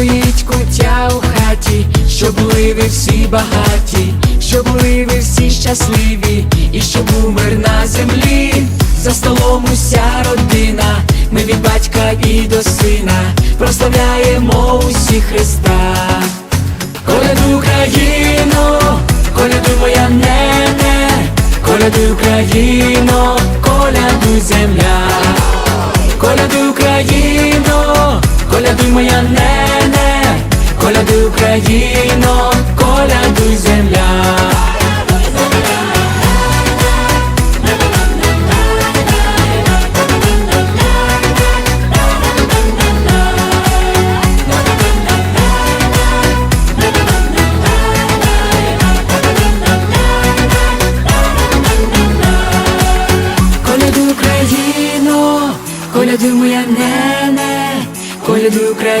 стоїть куття у хаті, щоб були ви всі багаті, щоб були ви всі щасливі, і щоб був мир на землі, за столом уся родина, ми від батька і до сина прославляємо усі Христа. Колядуй Україну, колядуй моя нене, колядуй Україно, Надійно колядуй земля. Колядуй Україно, колядуй моя нене, колядуй Україно.